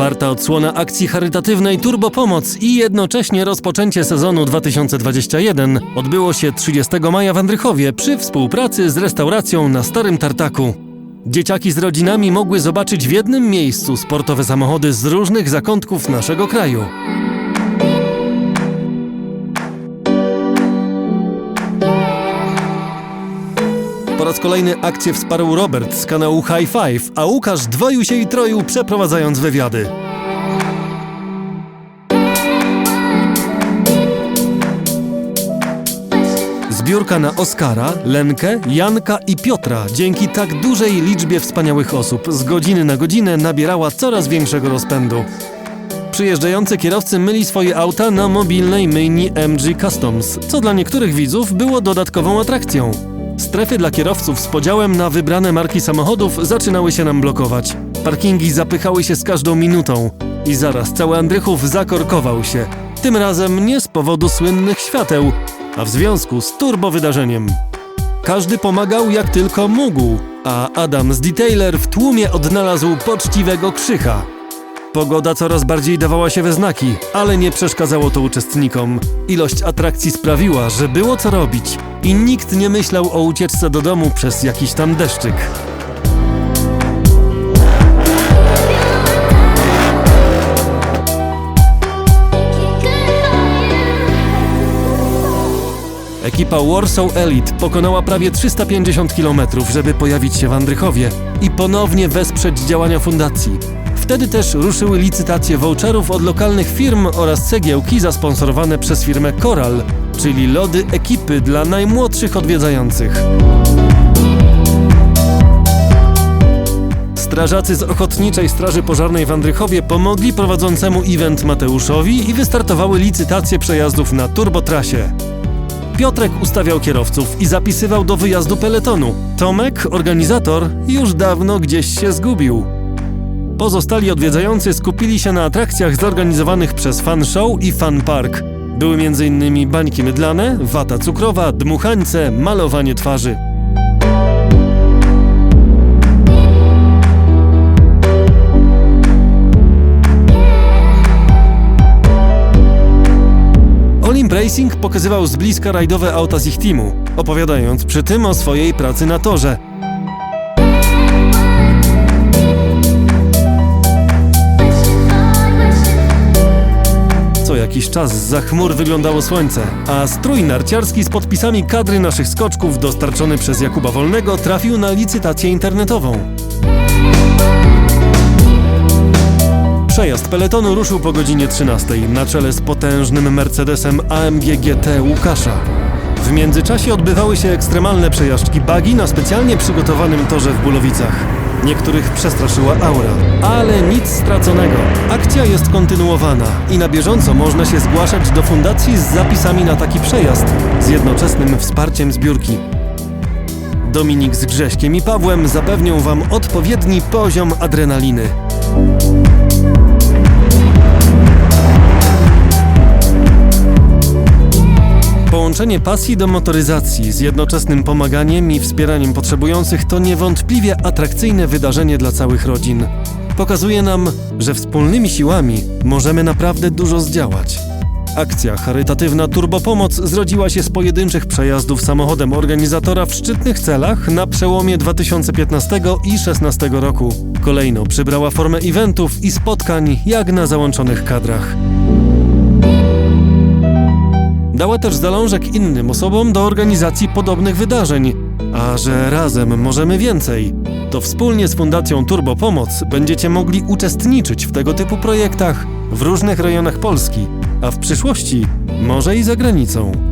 Czwarta odsłona akcji charytatywnej Turbo Pomoc i jednocześnie rozpoczęcie sezonu 2021 odbyło się 30 maja w Andrychowie przy współpracy z restauracją na Starym Tartaku. Dzieciaki z rodzinami mogły zobaczyć w jednym miejscu sportowe samochody z różnych zakątków naszego kraju. Raz kolejny akcję wsparł Robert z kanału High Five, a Łukasz dwoił się i troił przeprowadzając wywiady. Zbiórka na Oskara, Lenkę, Janka i Piotra dzięki tak dużej liczbie wspaniałych osób z godziny na godzinę nabierała coraz większego rozpędu. Przyjeżdżający kierowcy myli swoje auta na mobilnej myjni MG Customs, co dla niektórych widzów było dodatkową atrakcją. Strefy dla kierowców z podziałem na wybrane marki samochodów zaczynały się nam blokować. Parkingi zapychały się z każdą minutą. I zaraz cały Andrychów zakorkował się. Tym razem nie z powodu słynnych świateł, a w związku z turbo wydarzeniem. Każdy pomagał jak tylko mógł, a Adam z Detailer w tłumie odnalazł poczciwego krzycha. Pogoda coraz bardziej dawała się we znaki, ale nie przeszkadzało to uczestnikom. Ilość atrakcji sprawiła, że było co robić i nikt nie myślał o ucieczce do domu przez jakiś tam deszczyk. Ekipa Warsaw Elite pokonała prawie 350 km, żeby pojawić się w Andrychowie i ponownie wesprzeć działania fundacji. Wtedy też ruszyły licytacje voucherów od lokalnych firm oraz cegiełki zasponsorowane przez firmę Coral, czyli lody ekipy dla najmłodszych odwiedzających. Strażacy z Ochotniczej Straży Pożarnej w Andrychowie pomogli prowadzącemu event Mateuszowi i wystartowały licytacje przejazdów na turbotrasie. Piotrek ustawiał kierowców i zapisywał do wyjazdu peletonu. Tomek, organizator, już dawno gdzieś się zgubił. Pozostali odwiedzający skupili się na atrakcjach zorganizowanych przez Fun Show i Fun Park. Były m.in. bańki mydlane, wata cukrowa, dmuchańce, malowanie twarzy. Olimp Racing pokazywał z bliska rajdowe auta z ich teamu, opowiadając przy tym o swojej pracy na torze. Jakiś czas za chmur wyglądało słońce, a strój narciarski z podpisami kadry naszych skoczków dostarczony przez Jakuba Wolnego trafił na licytację internetową. Przejazd peletonu ruszył po godzinie 13 na czele z potężnym Mercedesem AMG GT Łukasza. W międzyczasie odbywały się ekstremalne przejażdżki bagi na specjalnie przygotowanym torze w Bulowicach. Niektórych przestraszyła aura, ale nic straconego. Akcja jest kontynuowana i na bieżąco można się zgłaszać do fundacji z zapisami na taki przejazd z jednoczesnym wsparciem zbiórki. Dominik z Grześkiem i Pawłem zapewnią Wam odpowiedni poziom adrenaliny. Połączenie pasji do motoryzacji z jednoczesnym pomaganiem i wspieraniem potrzebujących to niewątpliwie atrakcyjne wydarzenie dla całych rodzin. Pokazuje nam, że wspólnymi siłami możemy naprawdę dużo zdziałać. Akcja charytatywna Turbo Pomoc zrodziła się z pojedynczych przejazdów samochodem organizatora w szczytnych celach na przełomie 2015 i 2016 roku. Kolejno przybrała formę eventów i spotkań jak na załączonych kadrach. Dała też zalążek innym osobom do organizacji podobnych wydarzeń. A że razem możemy więcej, to wspólnie z Fundacją Turbo Pomoc będziecie mogli uczestniczyć w tego typu projektach w różnych rejonach Polski, a w przyszłości może i za granicą.